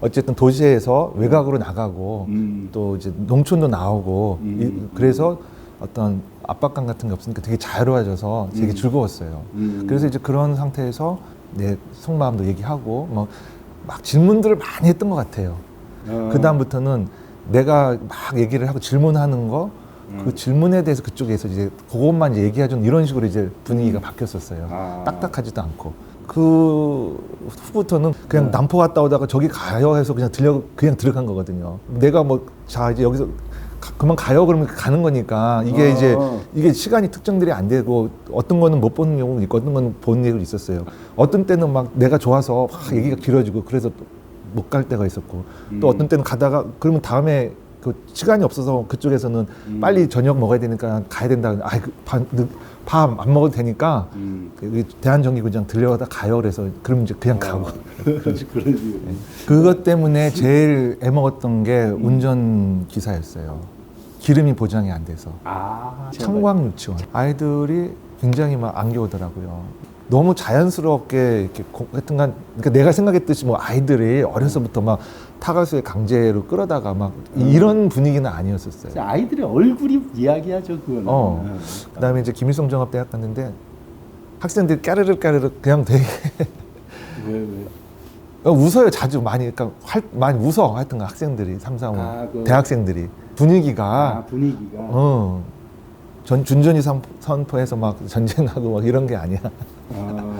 어쨌든 도시에서 외곽으로 나가고 음. 또 이제 농촌도 나오고 음. 이- 그래서 어떤 압박감 같은 게 없으니까 되게 자유로워져서 되게 음. 즐거웠어요. 음. 그래서 이제 그런 상태에서 내 속마음도 얘기하고 뭐 막 질문들을 많이 했던 것 같아요. 어. 그 다음부터는 내가 막 얘기를 하고 질문하는 거. 그 음. 질문에 대해서 그쪽에서 이제 그것만 이제 얘기해주는 이런 식으로 이제 분위기가 음. 바뀌었었어요. 아. 딱딱하지도 않고. 그 후부터는 그냥 네. 남포 갔다 오다가 저기 가요 해서 그냥 들려 그냥 들어간 거거든요. 내가 뭐 자 이제 여기서 가- 그만 가요 그러면 가는 거니까 이게 어. 이제 이게 시간이 특정들이 안 되고 어떤 거는 못 보는 경우도 있고 어떤 거는 보는 경우도 있었어요. 어떤 때는 막 내가 좋아서 막 얘기가 길어지고 그래서 못 갈 때가 있었고 또 음. 어떤 때는 가다가 그러면 다음에 그 시간이 없어서 그쪽에서는 음. 빨리 저녁 먹어야 되니까 가야 된다. 아이 밥 안 먹어도 되니까 음. 그 대한정기구장 들려가다 가요. 그래서 그럼 이제 그냥 어. 가고. 그러지 그러지. 그것 때문에 제일 애먹었던 게 운전 기사였어요. 기름이 보장이 안 돼서. 아. 창광 유치원. 아이들이 굉장히 막 안겨오더라고요. 너무 자연스럽게 이렇게 고- 하여튼간 그러니까 내가 생각했듯이 뭐 아이들이 어려서부터 막 타가수에 강제로 끌어다가 막 음. 이런 분위기는 아니었었어요. 아이들의 얼굴이 이야기하죠 그거는. 어. 네. 그다음에 이제 김일성 종합대학 갔는데 학생들이 까르르 까르르 그냥 되게 왜 왜? 웃어요 자주 많이 그러니까 활, 많이 웃어 하여튼 학생들이 삼삼오 아, 그- 대학생들이 아 분위기가 분위기가. 어. 전 준전이 선- 선포해서 막 전쟁하고 막 이런 게 아니야. 어.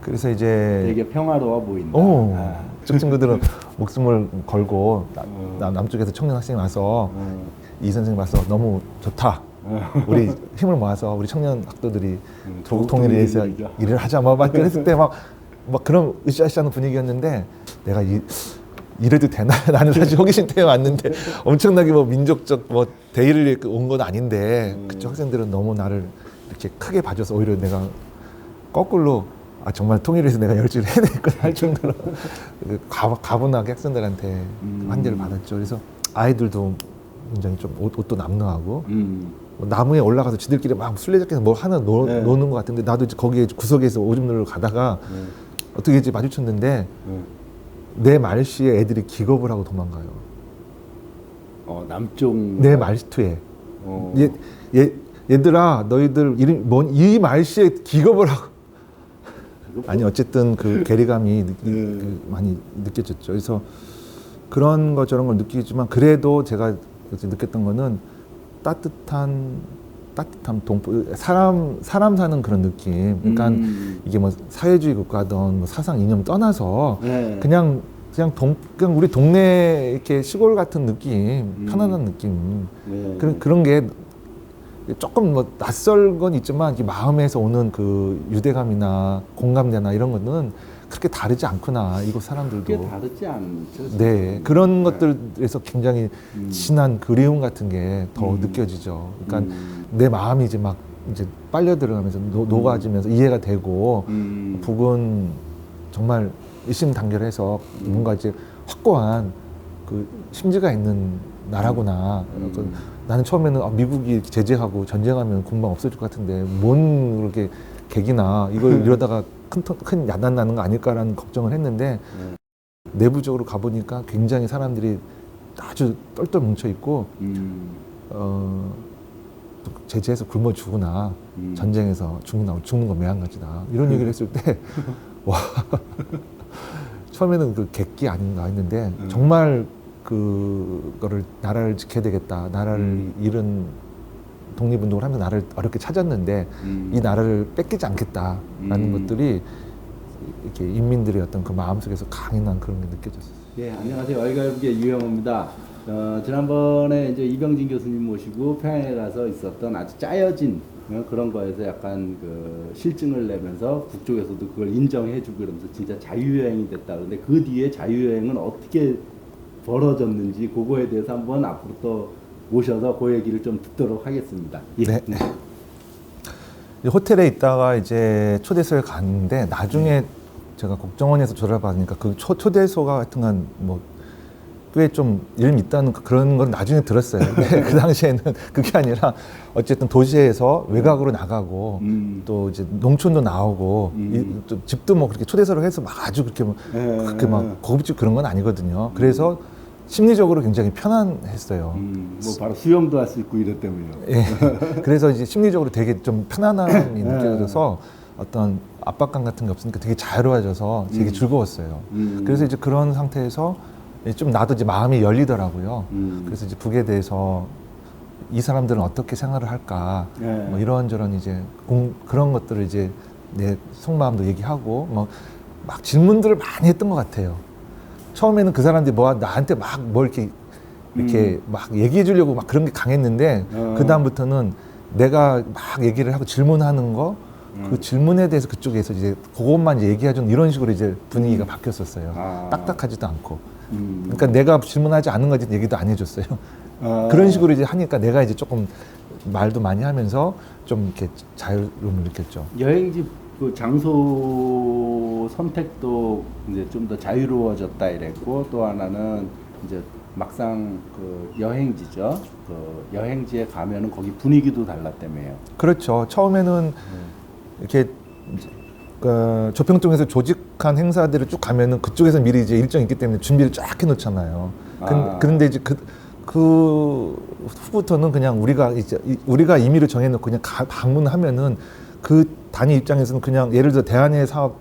그래서 이제 되게 평화로워 보인다. 어, 아. 저 친구들은 목숨을 걸고 나- 어. 나- 남쪽에서 청년 학생이 와서 어. 이 선생 님 와서 너무 좋다. 어. 우리 힘을 모아서 우리 청년 학도들이 음, 조국 조국 통일을 위해서 통일을 위해서. 일을 하자 뭐막 그랬을 때 막 막 그런 으쌰으쌰하는 분위기였는데 내가 이 이래도 되나 나는 사실 호기심 때문에 왔는데 엄청나게 뭐 민족적 뭐 대의를 온 건 아닌데 음. 그쪽 학생들은 너무 나를 이렇게 크게 봐줘서 오히려 내가 거꾸로 아 정말 통일을 위해서 내가 열심히 해야 되겠구나 할 정도로 그 가, 가분하게 학생들한테 음. 환대를 받았죠 그래서 아이들도 굉장히 좀 옷, 옷도 남루하고 음. 뭐 나무에 올라가서 지들끼리 막 술래잡기에서 뭐 하나 노, 네. 노는 것 같은데 나도 이제 거기에 구석에서 오줌 누러 가다가 네. 어떻게 이제 마주쳤는데 네. 내 말씨에 애들이 기겁을 하고 도망가요. 어 남쪽. 내 말투에 어. 얘, 얘, 얘들아 너희들 이름 뭔 이 말씨에 기겁을 하고 아니 어쨌든 그 괴리감이 느, 네. 그 많이 느껴졌죠. 그래서 그런 거 저런 걸 느끼지만 그래도 제가 느꼈던 거는 따뜻한 따뜻함 동포 사람 사람 사는 그런 느낌. 그러니까 음. 이게 뭐 사회주의 국가든 뭐 사상 이념 떠나서 네. 그냥 그냥 동 그냥 우리 동네 이렇게 시골 같은 느낌, 음. 편안한 느낌. 네. 그런 그런 게 조금 뭐 낯설 건 있지만 이 마음에서 오는 그 유대감이나 공감대나 이런 거는 그렇게 다르지 않구나 이곳 그게 사람들도 다르지 않죠. 네 그런 것들에서 굉장히 음. 진한 그리움 같은 게 더 음. 느껴지죠. 그러니까 음. 내 마음이 이제 막 이제 빨려 들어가면서 노, 녹아지면서 이해가 되고 음. 북은 정말 일심단결해서 뭔가 이제 확고한 그 심지가 있는 나라구나. 음. 그 나는 처음에는 아, 미국이 제재하고 전쟁하면 금방 없어질 것 같은데 뭔 그렇게 계기나 이걸 이러다가 큰, 터- 큰 야단 나는 거 아닐까라는 걱정을 했는데 네. 내부적으로 가보니까 굉장히 사람들이 아주 똘똘 뭉쳐 있고 음. 어, 또 제재해서 굶어 죽으나 음. 전쟁에서 죽는 죽는 건 매한가지다 이런 음. 얘기를 했을 때 와 처음에는 그 객기 아닌가 했는데 음. 정말 그거를 나라를 지켜야 되겠다 나라를 음. 잃은 독립운동을 하면서 나를 어렵게 찾았는데 음. 이 나라를 뺏기지 않겠다라는 음. 것들이 이렇게 인민들의 어떤 그 마음속에서 강인한 그런 게 느껴졌어요. 예, 안녕하세요. 월갈국의 유영호입니다. 어, 지난번에 이제 이병진 교수님 모시고 평양에 가서 있었던 아주 짜여진 어, 그런 거에서 약간 그 실증을 내면서 북쪽에서도 그걸 인정해주고 그러면서 진짜 자유여행이 됐다. 그런데 그 뒤에 자유여행은 어떻게 벌어졌는지 그거에 대해서 한번 앞으로 또 모셔서 그 얘기를 좀 듣도록 하겠습니다. 예. 네. 이제 호텔에 있다가 이제 초대소에 갔는데 나중에 제가 국정원에서 조사를 받으니까 그 초, 초대소가 하여튼간 뭐 꽤 좀 이름 있다는 그런 건 나중에 들었어요. 근데 그 당시에는 그게 아니라 어쨌든 도시에서 외곽으로 나가고 음. 또 이제 농촌도 나오고 음. 이, 또 집도 뭐 그렇게 초대서를 해서 막 아주 그렇게 뭐 예, 그렇게 예. 막 고급집 그런 건 아니거든요. 그래서 심리적으로 굉장히 편안했어요. 음, 뭐 바로 수영도 할 수 있고 이랬다며요. 예. 그래서 이제 심리적으로 되게 좀 편안함이 네. 느껴져서 어떤 압박감 같은 게 없으니까 되게 자유로워져서 되게 음. 즐거웠어요. 음. 그래서 이제 그런 상태에서 좀 나도 이제 마음이 열리더라고요. 음. 그래서 이제 북에 대해서 이 사람들은 어떻게 생활을 할까, 네. 뭐 이런저런 이제 공, 그런 것들을 이제 내 속마음도 얘기하고 뭐 막 질문들을 많이 했던 것 같아요. 처음에는 그 사람들이 뭐 나한테 막 뭘 이렇게 이렇게 막 얘기해 주려고 막 그런 게 강했는데 음. 어. 그 다음부터는 내가 막 얘기를 하고 질문하는 거. 그 음. 질문에 대해서 그쪽에서 이제 그것만 이제 얘기하는 이런 식으로 이제 분위기가 음. 바뀌었었어요. 아. 딱딱하지도 않고. 음. 그러니까 내가 질문하지 않은 거지 얘기도 안 해줬어요. 아. 그런 식으로 이제 하니까 내가 이제 조금 말도 많이 하면서 좀 이렇게 자유로움을 느꼈죠. 여행지 그 장소 선택도 이제 좀 더 자유로워졌다 이랬고 또 하나는 이제 막상 그 여행지죠. 그 여행지에 가면은 거기 분위기도 달랐다며요. 그렇죠. 처음에는 이렇게 그 조평동에서 조직한 행사들을 쭉 가면은 그쪽에서 미리 이제 일정이 있기 때문에 준비를 쫙 해놓잖아요. 근- 아. 그런데 이제 그, 그 후부터는 그냥 우리가 이제 이- 우리가 임의를 정해놓고 그냥 가, 방문하면은 그 단위 입장에서는 그냥 예를 들어 대한해 사업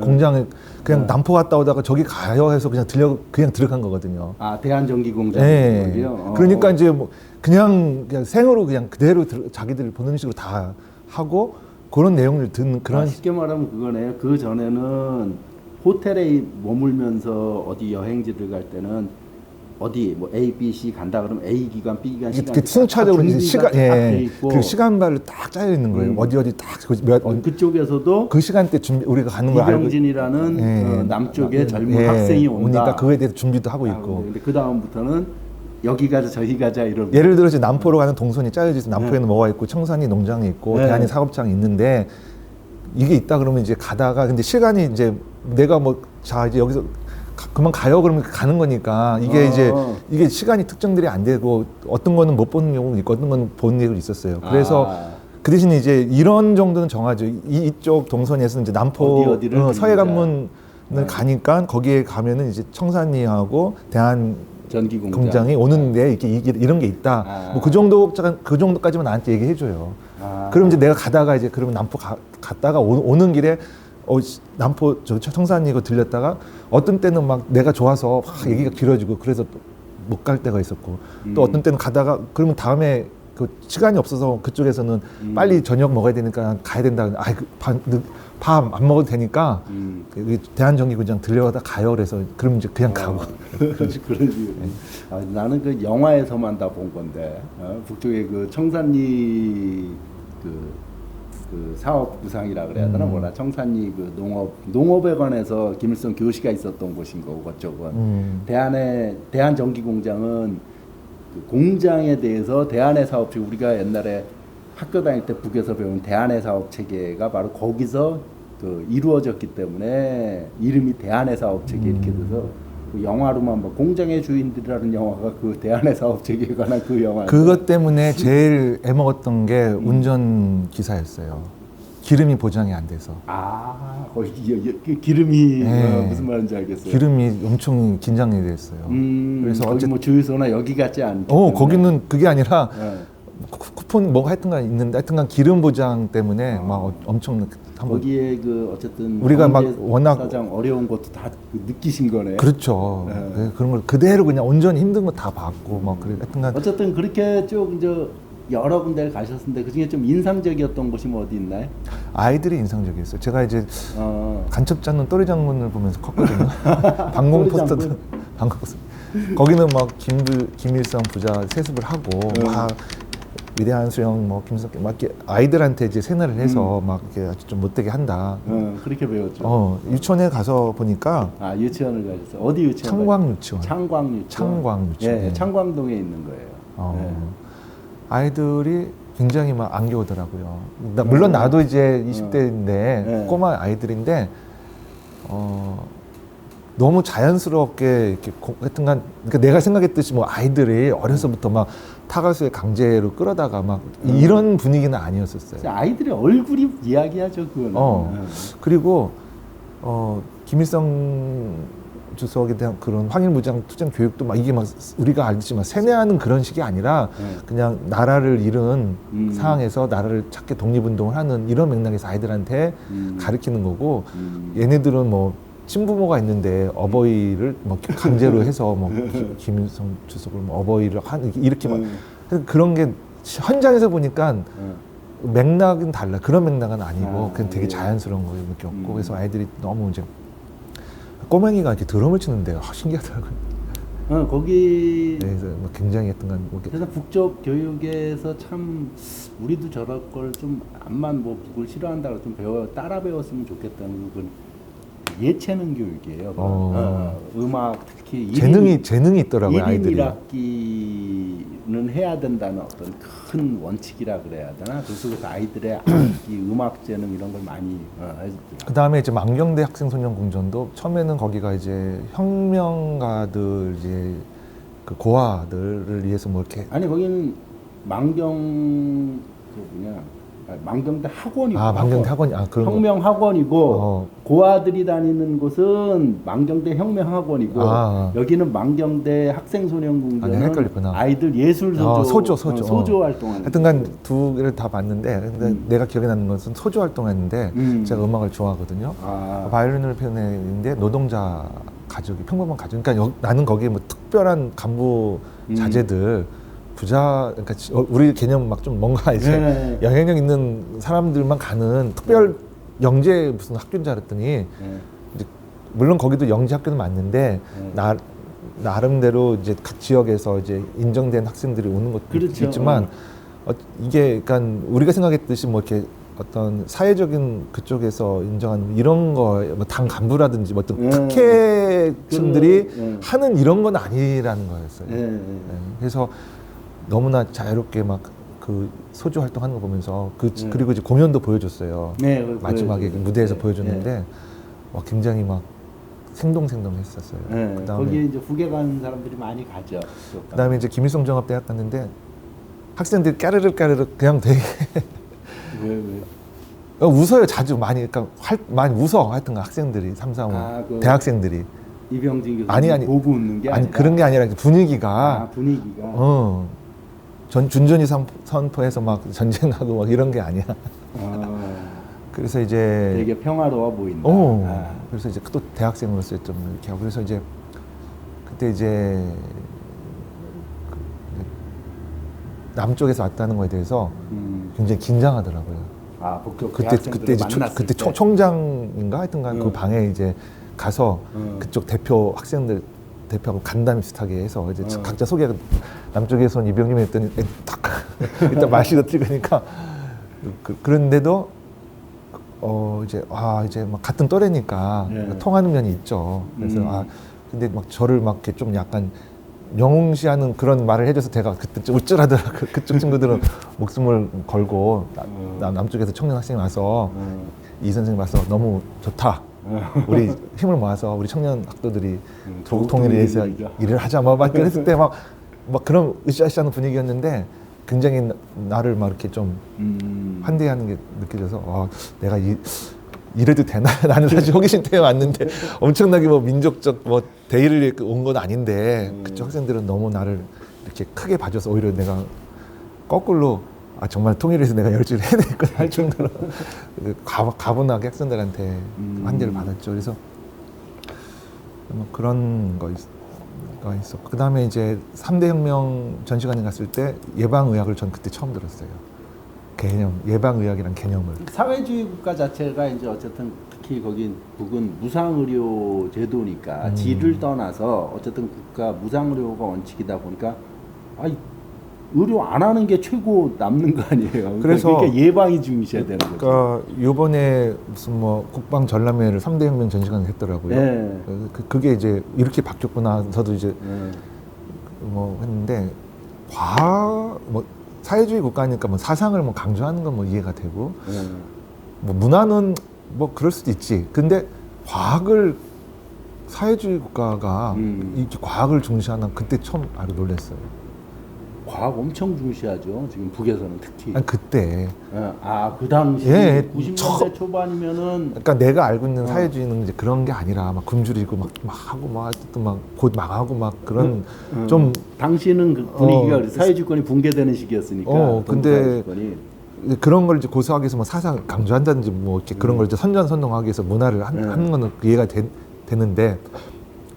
공장에 그냥 네. 남포 갔다 오다가 저기 가요 해서 그냥 들려 그냥 들어간 거거든요. 아 대한전기공장 예. 거기요. 어. 그러니까 이제 뭐 그냥 그냥 생으로 그냥 그대로 들, 자기들 보는 식으로 다 하고 그런 내용을 듣는 그런 아, 쉽게 말하면 그거네요. 그 전에는 호텔에 머물면서 어디 여행지를 갈 때는 어디 뭐 A, B, C 간다 그러면 A 기간, B 기간 시간 이렇게 순차적으로 이제 시간 예, 그 시간별로 딱 짜여 있는 거예요. 음. 어디 어디 딱몇 어, 그쪽에서도 그 시간대 준비 우리가 가는 걸 알고 이병진이라는 예. 어, 남쪽의 젊은 예, 학생이 온다. 오니까 그거에 대해서 준비도 하고 아, 있고 근데 그 다음부터는 여기 가자 저기 가자 이런. 예를 들어 이제 남포로 가는 동선이 짜여져 있어 남포에는 뭐가 있고 청산이 농장이 있고 네. 대한이 사업장이 있는데 이게 있다 그러면 이제 가다가 근데 시간이 이제 내가 뭐 자 이제 여기서 가- 그만 가요 그러면 가는 거니까 이게 어. 이제 이게 시간이 특정들이 안 되고 어떤 거는 못 보는 경우도 있고 어떤 거는 보는 경우도 있었어요. 그래서 아, 그 대신에 이제 이런 정도는 정하죠. 이, 이쪽 동선에서 이제 남포 어디 어, 서해 들리자. 관문을 네. 가니까 거기에 가면은 이제 청산리하고 대한 전기공장. 공장 이 오는데 이렇게 이게 이런 게 있다. 아. 뭐그 정도 그 정도까지만 나한테 얘기해 줘요. 아. 그럼 이제 내가 가다가 이제 그러면 남포 가, 갔다가 오, 는 길에 어 씨, 남포 저 청산리고 들렸다가 어떤 때는 막 내가 좋아서 막 얘기가 길어지고 그래서 못 갈 때가 있었고 음. 또 어떤 때는 가다가 그러면 다음에 그 시간이 없어서 그쪽에서는 음. 빨리 저녁 먹어야 되니까 가야 된다. 아 밤 안 먹어도 되니까 음. 여기 대한전기구장 들려다 가요. 그래서 그럼 이제 그냥 어, 가고. 그렇지 그런 이유. 아, 나는 그 영화에서만 다 본 건데 어? 북쪽에 그 청산리 그, 그 사업 구상이라 그래야 되나 음. 뭐라 청산리 그 농업 농업에 관해서 김일성 교시가 있었던 곳인 거고 그쪽은 음. 대한의 대한 전기 공장은 그 공장에 대해서 대한의 사업 체계 우리가 옛날에 학교 다닐 때 북에서 배운 대한의 사업 체계가 바로 거기서 그 이루어졌기 때문에 이름이 대한의 사업 체계 이렇게 돼서 그 영화로만 봐 공장의 주인들이라는 영화가 그 대한의 사업 체계에 관한 그 영화. 그것 때문에 제일 애먹었던 게 운전 기사였어요. 기름이 보장이 안 돼서. 아그 기름이 네. 어, 무슨 말인지 알겠어요. 기름이 엄청 긴장이 됐어요. 음, 그래서 거기 어쨌든 뭐 주유소나 여기 같지 않기 어. 거기는 그게 아니라 예. 쿠- 쿠폰 뭐가 하여튼간 있는데 하여튼간 기름 보장 때문에 막 어- 엄청 한번 거기에 그 어쨌든 우리가 막 워낙- 사장 어려운 것도 다그 느끼신 거네. 그렇죠. 네. 네, 그런 걸 그대로 그냥 온전히 힘든 거 다 받고 막 그래 하여튼간 어쨌든 그렇게 쭉 이제 여러 군데를 가셨는데 그 중에 좀 인상적이었던 곳이 뭐 어디 있나요? 아이들이 인상적이었어요. 제가 이제 어, 간첩자는 또리 장군을 보면서 컸거든요. 방공 또리 포스터도 장군? 방공 포스터. 거기는 막 김, 김일성 부자 세습을 하고 음. 막 위대한 수영 뭐 김석기 막 이렇게 아이들한테 이제 세뇌를 해서 음. 막 이렇게 아주 좀 못되게 한다. 어, 그렇게 배웠죠. 어 유치원에 가서 보니까 아 유치원을 가셨어. 어디 유치원? 창광 유치원. 창광 유치원. 창광 유치원. 예, 네. 창광동에 있는 거예요. 어, 네. 아이들이 굉장히 막 안겨오더라고요. 나- 물론 어. 나도 이제 20대인데 네. 꼬마 아이들인데 어 너무 자연스럽게 이렇게 고- 하여튼간 그러니까 내가 생각했듯이 뭐 아이들이 어려서부터 막 타가수에 강제로 끌어다가 막 음. 이런 분위기는 아니었었어요. 아이들의 얼굴이 이야기하죠 그거는. 어. 어. 그리고 어 김일성 주석에 대한 그런 황일무장 투쟁 교육도 막 이게 막 우리가 알지만 세뇌하는 그런 식이 아니라 네. 그냥 나라를 잃은 음. 상황에서 나라를 찾게 독립운동을 하는 이런 맥락에서 아이들한테 음. 가르치는 거고 음. 얘네들은 뭐 친부모가 있는데 어버이를 뭐 강제로 해서 뭐 기- 김일성 주석을 뭐 어버이를 한 이렇게 막 음. 그런 게 현장에서 보니까 어. 맥락은 달라 그런 맥락은 아니고 아, 그냥 되게 예. 자연스러운 거에 느꼈고 음. 그래서 아이들이 너무 이제 꼬맹이가 이렇게 드럼을 치는데 아, 신기하더라고요. 어, 거기 네, 그래서 뭐 굉장히 했던간 뭐 이렇게 그래서 북쪽 교육에서 참 우리도 저럴 걸 좀 암만 뭐 북을 싫어한다고 좀 배워 따라 배웠으면 좋겠다는 건 예체능 교육이에요. 그건. 어. 어, 음악 특히 재능이 재능이 있더라고요 1인 아이들이. 1학기는 해야 된다는 어떤 큰 원칙이라 그래야 되나? 그 속에서 아이들의 악기, 음악 재능 이런 걸 많이 어, 해줬더라고요. 그 다음에 이제 망경대 학생 소년 공전도 처음에는 거기가 이제 혁명가들 이제 그 고아들을 위해서 뭐 이렇게 아니 거기는 망경 그 뭐냐 망경대 학원이고 아 망경대 학원이 아 그런 거. 혁명 학원이고 어. 고아들이 다니는 곳은 망경대 혁명 학원이고 아. 여기는 망경대 학생 소년 아, 내가 헷갈렸구나. 아이들 예술 소조 어, 소조, 소조. 어, 소조 어. 활동하는 하여튼간 두 개를 다 봤는데 근데 음. 내가 기억에 나는 것은 소주 활동했는데 음. 제가 음악을 좋아하거든요. 아, 바이올린을 배우는데 노동자 가족이 평범한 가족. 그러니까 여- 나는 거기에 뭐 특별한 간부 음. 자제들 부자 그러니까 지- 어, 우리 개념 막 좀 뭔가 이제 네. 영향력 있는 사람들만 가는 특별 영재 무슨 학교인 줄 알았더니 네. 물론 거기도 영재 학교는 맞는데 네. 나 나름대로 이제 각 지역에서 이제 인정된 학생들이 오는 것도 그렇죠. 있지만 어, 이게 그러니까 우리가 생각했듯이 뭐 이렇게 어떤 사회적인 그쪽에서 인정하는 이런 거뭐당 간부라든지 뭐 어떤 네. 특혜층들이 그, 네. 하는 이런 건 아니라는 거였어요. 네, 네. 네. 그래서 너무나 자유롭게 막 그 소주 활동하는 거 보면서 그 네. 그리고 이제 공연도 보여줬어요. 네, 마지막에 보여줘요. 무대에서 네, 보여줬는데 와, 굉장히 막 생동생동했었어요. 네. 그다음에 거기에 이제 후계 가는 사람들이 많이 가죠. 그다음에 이제 김일성 종합대학 갔는데 학생들이 까르르 까르르 그냥 되게 왜 왜? 웃어요 자주 많이 그러니까 활, 많이 웃어 하여튼 학생들이 삼삼오 아, 그 대학생들이 이병진 교수님 아니, 아니. 보고 웃는 게 아니 아니라 그런 게 아니라 아, 분위기가 분위기가 어 전, 준전이 선- 선포해서 막 전쟁하고 막 이런 게 아니야. 아, 그래서 이제 되게 평화로워 보인다. 어 아. 그래서 이제 또 대학생으로서 좀 이렇게 하고 그래서 이제 그때 이제 그 남쪽에서 왔다는 거에 대해서 음. 굉장히 긴장하더라고요. 아, 북쪽 그때 그때 이제 초, 그때 때. 총, 총장인가 하여튼간 그 음. 방에 이제 가서 음. 그쪽 대표 학생들 대표하고 간담 비슷하게 해서 이제 음. 각자 소개 남쪽에선 이병님이 했더니 에, 딱 일단 마시고 들으니까 그, 그런데도 어 이제 아 이제 막 같은 또래니까 네. 통하는 면이 있죠. 그래서 음. 아 근데 막 저를 막 이렇게 좀 약간 영웅시하는 그런 말을 해줘서 제가 그때 좀 우쭐하더라. 그- 그쪽 친구들은 목숨을 걸고 나- 음. 나- 남쪽에서 청년 학생이 와서 음. 이 선생님 와서 너무 좋다. 음. 우리 힘을 모아서 우리 청년 학도들이 음, 조국 통일을 위해서. 일을 하자. 막, 막 그랬을 때 막 막 그런 으쌰으쌰하는 분위기였는데 굉장히 나- 나를 막 이렇게 좀 음. 환대하는 게 느껴져서 와 내가 이 이래도 되나 나는 사실 호기심 때문에 왔는데 엄청나게 뭐 민족적 뭐 대의를 온 건 아닌데 음. 그쪽 학생들은 너무 나를 이렇게 크게 봐줘서 오히려 내가 거꾸로 아 정말 통일해서 내가 열심히 해야 되겠구나 할 정도로 그 가, 가분하게 학생들한테 음. 환대를 받았죠 그래서 뭐 그런 거 있, 가 있었고 그 다음에 이제 삼대 혁명 전시관에 갔을 때 예방의학을 전 그때 처음 들었어요 개념 예방의학이란 개념을 사회주의 국가 자체가 이제 어쨌든 특히 거긴 북은 무상의료 제도니까 음. 질을 떠나서 어쨌든 국가 무상의료가 원칙이다 보니까 아이 의료 안 하는 게 최고 남는 거 아니에요. 그래서- 그러니까 예방이 중요시해야 되는 거죠. 그러니까 요번에 무슨 뭐 국방 전람회를 삼대 혁명 전시관을 했더라고요 네. 그, 그게 이제 이렇게 바뀌었구나 저도 이제 네. 뭐 했는데 과학 뭐 사회주의 국가니까 뭐 사상을 뭐 강조하는 건 뭐 이해가 되고 네. 뭐 문화는 뭐 그럴 수도 있지. 근데 과학을 사회주의 국가가 음. 이렇게 과학을 중시하는 그때 처음 아주 놀랐어요. 과학 엄청 중시하죠. 지금 북에서는 특히. 아니 그때 아, 그 당시 예, 90년대 처- 초반이면은 그러니까 내가 알고 어. 있는 사회주의는 이제 그런 게 아니라 막 굶주리고 막, 막 하고 막또막곧 망하고 막 그런 음, 좀 당시는 그 분위기가 어, 그래서 사회주권이 붕괴되는 시기였으니까. 어, 근데 사회주권이. 그런 걸 이제 고수하기 위해서 뭐 사상 강조한다든지 뭐 이렇게 그런 걸 이제 선전선동하기 위해서 문화를 한, 음. 하는 거는 이해가 되, 되는데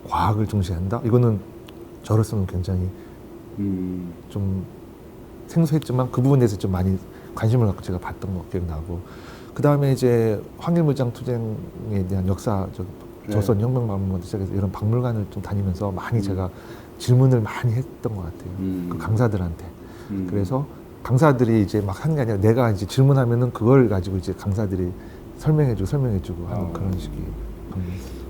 과학을 중시한다? 이거는 저로서는 굉장히 음, 좀 생소했지만 그 부분에 대해서 좀 많이 관심을 갖고 제가 봤던 거 기억나고 그 다음에 이제 황일무장 투쟁에 대한 역사적 네. 조선 혁명 박물관부터 시작해서 이런 박물관을 좀 다니면서 많이 제가 질문을 많이 했던 것 같아요. 음. 그 강사들한테. 음. 그래서 강사들이 이제 막 하는 게 아니라 내가 이제 질문하면은 그걸 가지고 이제 강사들이 설명해주고 설명해주고 하는 어. 그런 방법.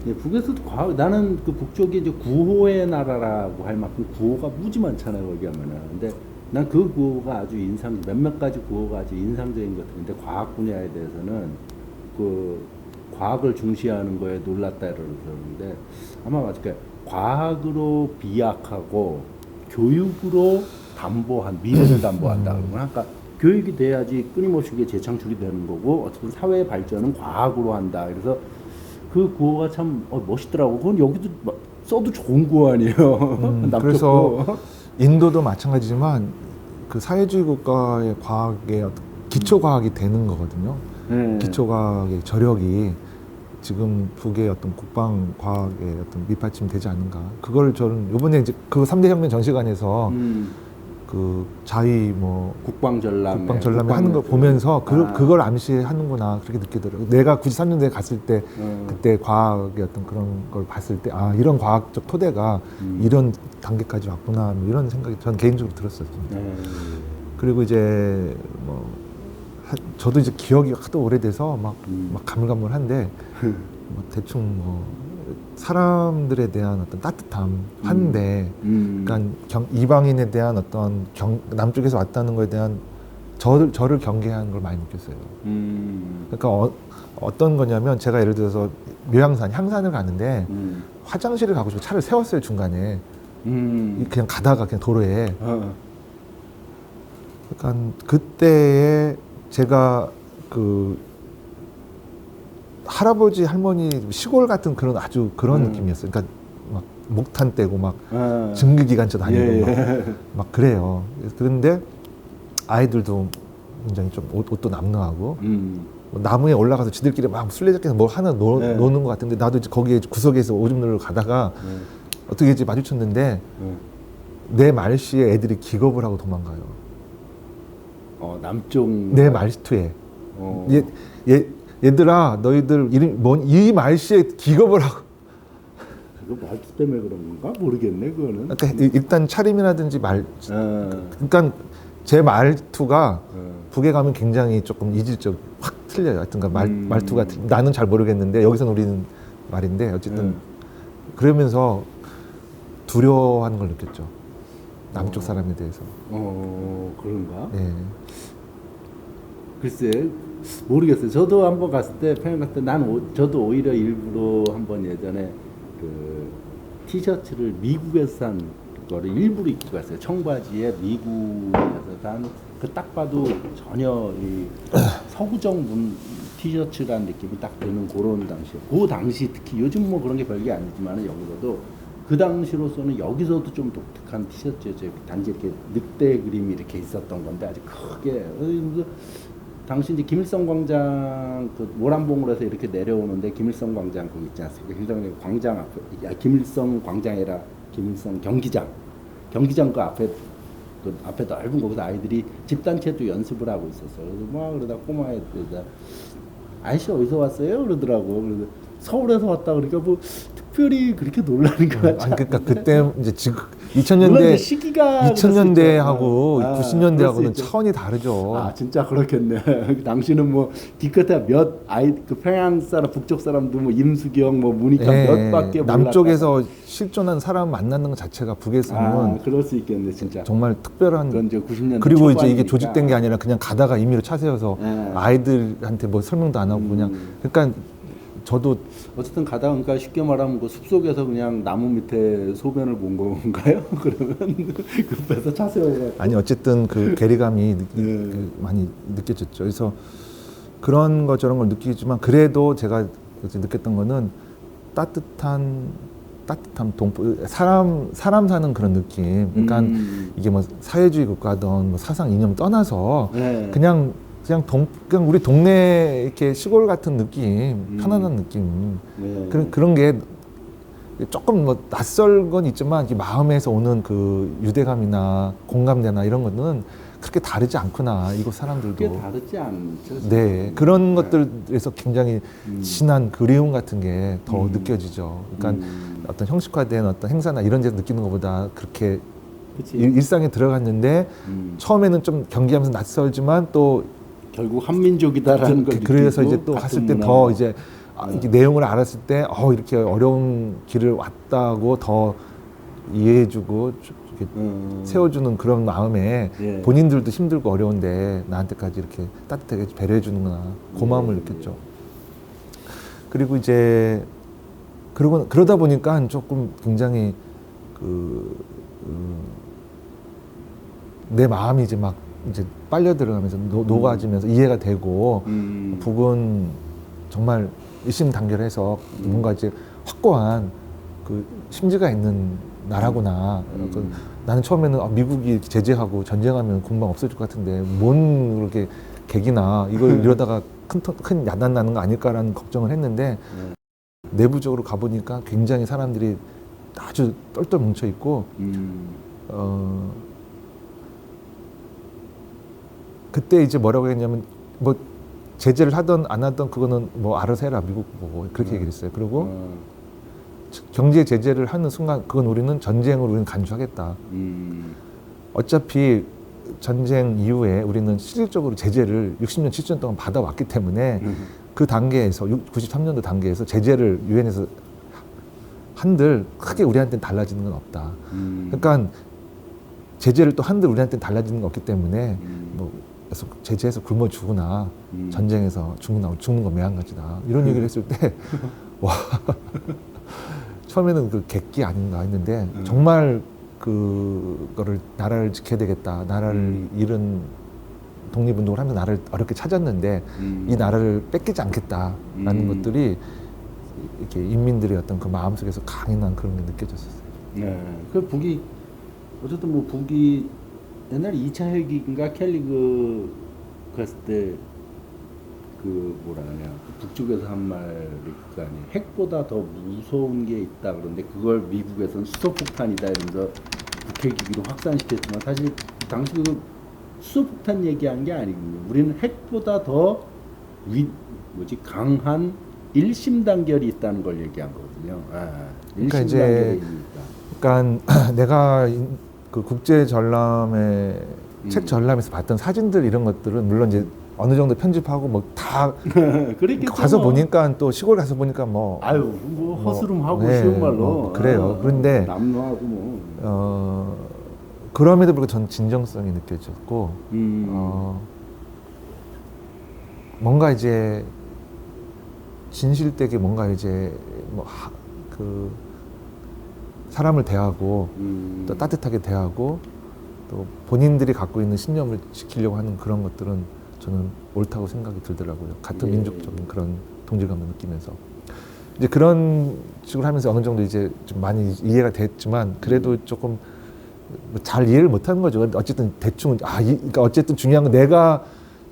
예, 북에서도 과학 나는 그 북쪽이 이제 구호의 나라라고 할 만큼 구호가 무지 많잖아요 거기 하면은. 근데 난 그 구호가 아주 인상 몇몇 가지 구호가 아주 인상적인 것 같은데 과학 분야에 대해서는 그 과학을 중시하는 거에 놀랐다 그러는데 아마 맞을 거예요. 과학으로 비약하고 교육으로 담보한 미래를 담보한다 음. 그러면 아까 교육이 돼야지 끊임없이 재창출이 되는 거고 어쨌든 사회 발전은 과학으로 한다. 그래서 그 구호가 참 어, 멋있더라고. 그건 여기도 막 써도 좋은 구호 아니에요. 음. 그래서 인도도 마찬가지지만 그 사회주의 국가의 과학의 기초 과학이 되는 거거든요. 네. 기초 과학의 저력이 지금 북의 어떤 국방 과학의 어떤 밑받침 되지 않는가. 그걸 저는 요번에 이제 그 3대 혁명 전시관에서 음, 그 자위 뭐 국방 전람. 국방 전람회 하는 거 보면서 그, 아. 그걸 암시하는구나 그렇게 느끼더라고요. 내가 93년도에 갔을 때 음. 그때 과학의 어떤 그런 걸 봤을 때 아 이런 과학적 토대가 음. 이런 단계까지 왔구나 뭐 이런 생각이 전 개인적으로 들었어요. 네. 그리고 이제 뭐 하- 저도 이제 기억이 하도 오래돼서 막, 음. 막 가물가물한데 뭐 대충 뭐 사람들에 대한 어떤 따뜻함 한데 음. 그러니까 경, 이방인에 대한 어떤 경, 남쪽에서 왔다는 거에 대한 저를 저를 경계하는 걸 많이 느꼈어요. 음. 그러니까 어, 어떤 거냐면 제가 예를 들어서 묘양산 향산을 가는데 음. 화장실을 가고 싶어 차를 세웠어요 중간에 음. 그냥 가다가 그냥 도로에 어. 그러니까 그때에 제가 그 할아버지 할머니 시골 같은 그런 아주 그런 음. 느낌이었어요. 그러니까 막 목탄 떼고 막 어. 증기기관차 다니고 예, 막, 예. 막 그래요. 그런데 아이들도 굉장히 좀 옷, 옷도 남루하고 음. 뭐 나무에 올라가서 지들끼리 막 술래잡기에서 뭐 하나 노, 네. 노는 것 같은데 나도 이제 거기에 구석에서 오줌 누러 가다가 네. 어떻게 이제 마주쳤는데 네. 내 말씨에 애들이 기겁을 하고 도망가요. 어, 남쪽. 내 말투에 어. 얘, 얘, 얘들아 너희들 이름 뭔이 말씨에 기겁을 하고 이거 말투 때문에 그런 건가? 모르겠네, 그거는. 그러니까 일- 일단 차림이라든지 말 어. 그러니까 제 말투가 어. 북에 가면 굉장히 조금 이질적 확 틀려요. 하여튼 말, 음. 말투가 틀- 나는 잘 모르겠는데 여기서는 우리는 말인데 어쨌든 음. 그러면서 두려워하는 걸 느꼈죠. 남쪽 어. 사람에 대해서. 어, 그런가? 예. 글쎄 모르겠어요. 저도 한번 갔을 때 평양 갔을 때난 저도 오히려 일부러 한번 예전에 그 티셔츠를 미국에서 산 거를 일부러 입고 갔어요. 청바지에 미국에서 산 그 딱 봐도 전혀 이 서구적 문 티셔츠라는 느낌이 딱 드는 그런 당시에 그 당시 특히 요즘 뭐 그런 게 별게 아니지만 여기서도 그 당시로서는 여기서도 좀 독특한 티셔츠였죠. 단지 이렇게 늑대 그림이 이렇게 있었던 건데 아주 크게 어, 당시 이제 김일성 광장 그 모란봉으로 해서 이렇게 내려오는데 김일성 광장 거기 있지 않습니까? 김일성 광장 앞에 야, 김일성 광장이라 김일성 경기장 경기장 그 앞에 그 앞에 넓은 거기서 아이들이 집단체도 연습을 하고 있었어요. 그래서 막 그러다 꼬마애들 아저씨 어디서 왔어요? 그러더라고. 그래서 서울에서 왔다 그러니까 뭐 특별히 그렇게 놀라는 것 같지 아니 그러니까? 그때 이제 지금 물론 그 2000년대 시기가 2000년대하고 그랬을 수 있죠. 아, 그럴 수 90년대하고는 있죠. 차원이 다르죠. 아 진짜 그렇겠네. 당신은 뭐 기껏해 몇 아이 그 평양 사람 북쪽 사람도 뭐 임수경 뭐 문희강 예, 몇밖에 남쪽에서 실존한 사람 만나는 것 자체가 북에서는 아 그럴 수 있겠네 진짜. 정말 특별한 그건 이제 90년대 그리고 이제 이게 초반이니까. 조직된 게 아니라 그냥 가다가 임의로 차 세워서 예. 아이들한테 뭐 설명도 안 하고 음. 그냥 그러니까 저도 어쨌든 가다가 그러니까 쉽게 말하면 그 숲속에서 그냥 나무 밑에 소변을 본 건가요? 그러면 급해서 차 세워가 아니 어쨌든 그 괴리감이 느, 네. 그 많이 느껴졌죠. 그래서 그런 것 저런 걸 느끼지만 그래도 제가 느꼈던 거는 따뜻한 따뜻한 동포 사람 사람 사는 그런 느낌. 그러니까 음. 이게 뭐 사회주의 국가든 뭐 사상 이념 떠나서 네. 그냥 그냥 동 그냥 우리 동네 이렇게 시골 같은 느낌, 음. 편안한 느낌. 네. 그런 그런 게 조금 뭐 낯설 건 있지만 이 마음에서 오는 그 유대감이나 공감대나 이런 거는 그렇게 다르지 않구나 이곳 사람들도 다르지 않죠. 네 그런 것들에서 굉장히 음. 진한 그리움 같은 게 더 음. 느껴지죠. 그러니까 음. 어떤 형식화된 어떤 행사나 이런 데서 느끼는 것보다 그렇게 그치. 일- 일상에 들어갔는데 음. 처음에는 좀 경기하면서 낯설지만 또 결국 한민족이다라는 걸 그, 그래서 이제 또 갔을 때. 더 이제 아, 네. 이렇게 내용을 알았을 때 어, 이렇게 어려운 길을 왔다고 더 이해해주고 주- 이렇게 음. 세워주는 그런 마음에 예. 본인들도 힘들고 어려운데 나한테까지 이렇게 따뜻하게 배려해주는구나 고마움을 예, 느꼈죠. 그리고 이제 그러고 그러다 보니까 조금 굉장히 그, 음, 내 마음이 이제 막 이제 빨려 들어가면서 노, 녹아지면서 이해가 되고 음. 북은 정말 일심단결해서 음. 뭔가 이제 확고한 그 심지가 있는 나라구나. 음. 그 나는 처음에는 아, 미국이 제재하고 전쟁하면 금방 없어질 것 같은데 뭔 그렇게 계기나 이걸 이러다가 큰, 터- 큰 야단 나는 거 아닐까라는 걱정을 했는데 네. 내부적으로 가보니까 굉장히 사람들이 아주 똘똘 뭉쳐 있고 음. 어 그때 이제 뭐라고 했냐면 뭐 제재를 하던 안 하던 그거는 뭐 알아서 해라 미국 보고 그렇게 음. 얘기를 했어요. 그리고 어. 경제 제재를 하는 순간 그건 우리는 전쟁으로 우리는 간주하겠다. 음. 어차피 전쟁 이후에 우리는 실질적으로 제재를 60년 70년 동안 받아왔기 때문에 음. 그 단계에서 93년도 단계에서 제재를 유엔에서 한들 크게 우리한테는 달라지는 건 없다. 음. 그러니까 제재를 또 한들 우리한테는 달라지는 거 없기 때문에 음. 뭐 제재해서 굶어 죽으나 음. 전쟁에서 죽는 죽는 건 매한가지다 이런 얘기를 했을 때 와 처음에는 그 객기 아닌가 했는데 음. 정말 그거를 나라를 지켜야 되겠다 나라를 음. 잃은 독립운동을 하면서 나라를 어렵게 찾았는데 음. 이 나라를 뺏기지 않겠다라는 음. 것들이 이렇게 인민들의 어떤 그 마음속에서 강인한 그런 게 느껴졌었어요. 네. 그 북이 어쨌든 뭐 북이 옛날에 2차 핵인가 켈리 그 갔을 때 그 뭐라 하냐 그 북쪽에서 한 말이 그거 아니에요? 핵보다 더 무서운 게 있다 그런데 그걸 미국에서는 수소폭탄이다 이러면서 북핵기기로 확산시켰지만 사실 당시 그 수소폭탄 얘기한 게 아니거든요. 우리는 핵보다 더 위, 뭐지 강한 일심 단결이 있다는 걸 얘기한 거거든요. 아, 그러니까 이제 단결이 있다. 그러니까 내가 인- 그 국제 전람회 음. 책 전람에서 봤던 사진들 이런 것들은 물론 이제 어느 정도 편집하고 뭐 다. 가서 뭐. 보니까 또 시골 가서 보니까 뭐 아유 뭐 허스름하고 네, 쉬운 말로 뭐 그래요. 그런데 남루하고 뭐 어, 그럼에도 불구하고 전 진정성이 느껴졌고 음. 어, 뭔가 이제 진실되게 뭔가 이제 뭐그 사람을 대하고 음. 또 따뜻하게 대하고 또 본인들이 갖고 있는 신념을 지키려고 하는 그런 것들은 저는 옳다고 생각이 들더라고요. 같은 예. 민족적인 그런 동질감을 느끼면서 이제 그런 식으로 하면서 어느 정도 이제 좀 많이 이해가 됐지만 그래도 음. 조금 뭐잘 이해를 못하는 거죠. 어쨌든 대충 아 이, 그러니까 어쨌든 중요한 건 내가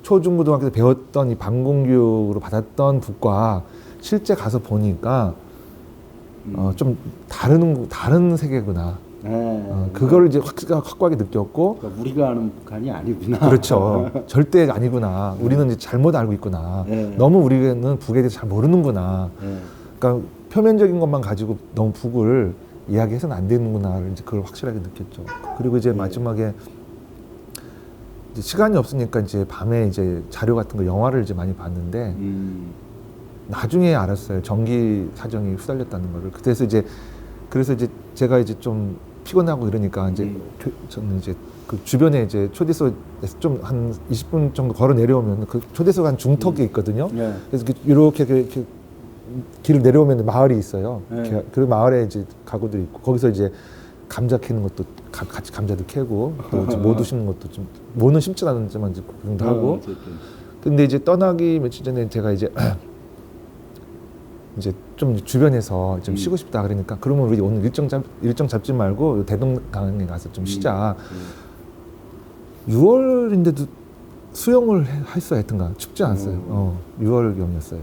초중고등학교 때 배웠던 이 방공교육으로 받았던 북과 실제 가서 보니까 음. 어, 좀 다른 다른 세계구나. 네. 어, 그걸 이제 확, 확고하게 느꼈고 그러니까 우리가 아는 북한이 아니구나. 그렇죠. 절대 아니구나. 우리는 이제 잘못 알고 있구나. 네. 너무 우리는 북에 대해서 잘 모르는구나. 네. 그러니까 표면적인 것만 가지고 너무 북을 이야기해서는 안 되는구나를 이제 그걸 확실하게 느꼈죠. 그리고 이제 네. 마지막에 이제 시간이 없으니까 이제 밤에 이제 자료 같은 거 영화를 이제 많이 봤는데 음. 나중에 알았어요. 전기 사정이 후달렸다는 거를. 그래서 이제 그래서 이제 제가 이제 좀 피곤하고 이러니까 이제 음. 교- 저는 이제 그 주변에 이제 초대소에서 좀 한 20분 정도 걸어 내려오면 그 초대소가 한 중턱에 있거든요. 네. 그래서 이렇게 이렇게, 길을 내려오면 마을이 있어요. 네. 그- 그 마을에 이제 가구들이 있고 거기서 이제 감자 캐는 것도 가- 같이 감자도 캐고 또 이제 모두 심는 것도 좀 모는 심지 않았지만 이제 구경도 어, 하고. 근데 이제 떠나기 며칠 전에 제가 이제 이제 좀 주변에서 좀 음. 쉬고 싶다 그러니까 그러면 우리 오늘 일정 잡 일정 잡지 말고 대동강에 가서 좀 쉬자. 음. 6월인데도 수영을 해- 했어 하여튼간 춥지 않았어요. 음. 어, 6월경이었어요.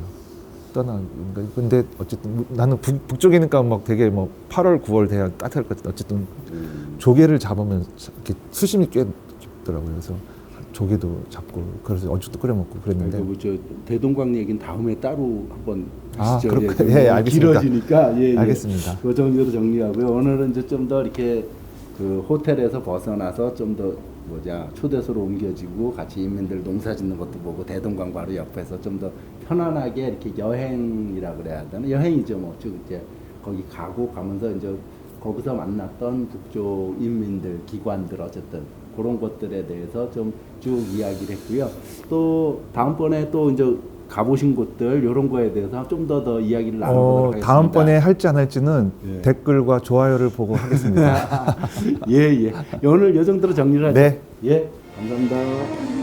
떠나 그러니까 근데 어쨌든 뭐 나는 북, 북쪽이니까 막 되게 뭐 8월 9월 돼야 따뜻할 것 같은데 어쨌든 음. 조개를 잡으면 이렇게 수심이 꽤 깊더라고요. 그래서 조개도 잡고 그래서 어죽도 끓여 먹고 그랬는데 아이고, 저 대동강 얘기는 다음에 따로 한번 아, 하시죠. 그럴까요? 좀 예, 알겠습니다. 길어지니까 예, 예. 알겠습니다. 그 정도로 정리하고요. 오늘은 이제 좀 더 이렇게 그 호텔에서 벗어나서 좀 더 뭐냐 초대소로 옮겨지고 같이 인민들 농사 짓는 것도 보고 대동강 바로 옆에서 좀 더 편안하게 이렇게 여행이라 그래야 되나 여행이죠 뭐쭉 이제 거기 가고 가면서 이제 거기서 만났던 북쪽 인민들 기관들 어쨌든 그런 것들에 대해서 좀 쭉 이야기를 했고요. 또 다음번에 또 이제 가보신 곳들 이런 거에 대해서 좀 더 더 이야기를 나눠보도록 어, 하겠습니다. 다음번에 할지 안 할지는 예. 댓글과 좋아요를 보고 하겠습니다. 예, 예. 오늘 요 정도로 정리를 하죠. 네. 예, 감사합니다.